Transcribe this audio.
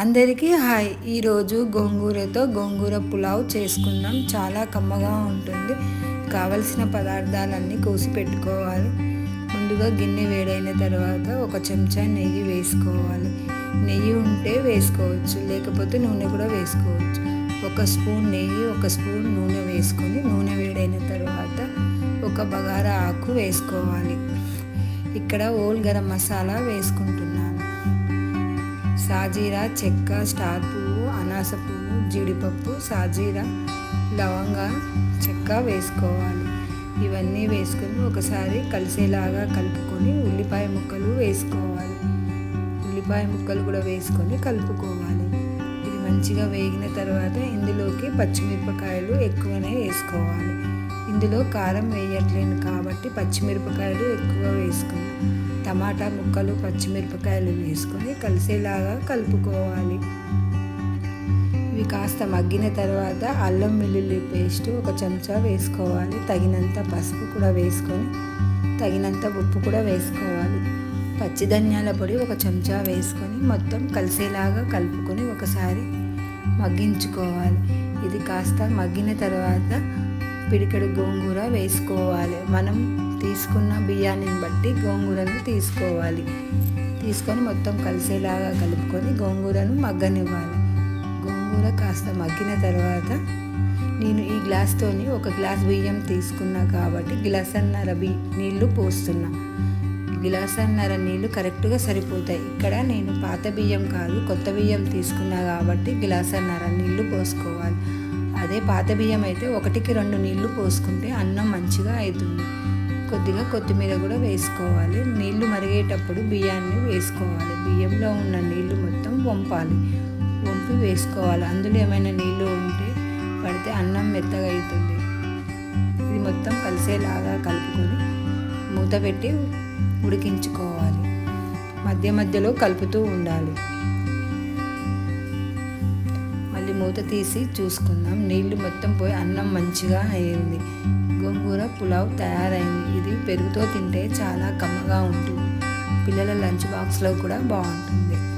అందరికీ హాయ్. ఈరోజు గోంగూరతో గోంగూర పులావ్ చేసుకుందాం. చాలా కమ్మగా ఉంటుంది. కావలసిన పదార్థాలన్నీ కోసి పెట్టుకోవాలి. ముందుగా గిన్నె వేడైన తర్వాత ఒక చెంచా నెయ్యి వేసుకోవాలి. నెయ్యి ఉంటే వేసుకోవచ్చు. లేకపోతే నూనె కూడా వేసుకోవచ్చు. ఒక స్పూన్ నెయ్యి ఒక స్పూన్ నూనె వేసుకొని నూనె వేడైన తర్వాత ఒక బగారా ఆకు వేసుకోవాలి. ఇక్కడ ఓల్ గరం మసాలా వేసుకుంటున్నాను సాజీరా చెక్క స్టార్ పువ్వు అనాస పువ్వు జీడిపప్పు సాజీరా లవంగ చెక్క వేసుకోవాలి. ఇవన్నీ వేసుకొని ఒకసారి కలిసేలాగా కలుపుకొని ఉల్లిపాయ ముక్కలు వేసుకోవాలి. ఉల్లిపాయ ముక్కలు కూడా వేసుకొని కలుపుకోవాలి. ఇది మంచిగా వేగిన తర్వాత ఇందులోకి పచ్చిమిరపకాయలు ఎక్కువనే వేసుకోవాలి. ఇందులో కారం వేయట్లేను కాబట్టి పచ్చిమిరపకాయలు ఎక్కువ వేసుకోవాలి టమాటా ముక్కలు పచ్చిమిరపకాయలు వేసుకొని కలిసేలాగా కలుపుకోవాలి. ఇవి కాస్త మగ్గిన తర్వాత అల్లం వెల్లుల్లి పేస్ట్ ఒక చెంచా వేసుకోవాలి. తగినంత పసుపు కూడా వేసుకొని తగినంత ఉప్పు కూడా వేసుకోవాలి. పచ్చిధనియాల పొడి ఒక చెంచా వేసుకొని మొత్తం కలిసేలాగా కలుపుకొని ఒకసారి మగ్గించుకోవాలి. ఇది కాస్త మగ్గిన తర్వాత పిడికెడు గోంగూర వేసుకోవాలి. మనం తీసుకున్న బియ్యాన్ని బట్టి గోంగూరను తీసుకోవాలి. తీసుకొని మొత్తం కలిసేలాగా కలుపుకొని గోంగూరను మగ్గనివ్వాలి. గోంగూర కాస్త మగ్గిన తర్వాత నేను ఈ గ్లాస్తోని ఒక గ్లాస్ బియ్యం తీసుకున్నా కాబట్టి గ్లాసన్నర బి నీళ్ళు పోస్తున్నా. గ్లాసన్నర నీళ్ళు కరెక్ట్గా సరిపోతాయి. ఇక్కడ నేను పాత బియ్యం కాదు కొత్త బియ్యం తీసుకున్నా కాబట్టి గ్లాసన్నర నీళ్ళు పోసుకోవాలి. అదే పాత బియ్యం అయితే ఒకటికి రెండు నీళ్ళు పోసుకుంటే అన్నం మంచిగా అవుతుంది కొద్దిగా కొత్తిమీర కూడా వేసుకోవాలి. నీళ్ళు మరిగేటప్పుడు బియ్యాన్ని వేసుకోవాలి. బియ్యంలో ఉన్న నీళ్ళు మొత్తం వంపాలి. వంపి వేసుకోవాలి. అందులో ఏమైనా నీళ్ళు ఉంటే పడితే అన్నం మెత్తగా అవుతుంది ఇది మొత్తం కలిసేలాగా కలుపుకొని మూత పెట్టి ఉడికించుకోవాలి. మధ్య మధ్యలో కలుపుతూ ఉండాలి. మళ్ళీ మూత తీసి చూసుకుందాం. నీళ్ళు మొత్తం పోయి అన్నం మంచిగా అయింది. గోంగూర పులావ్ తయారైంది. ఇది పెరుగుతో తింటే చాలా కమ్మగా ఉంటుంది. పిల్లల లంచ్ బాక్స్లో కూడా బాగుంటుంది.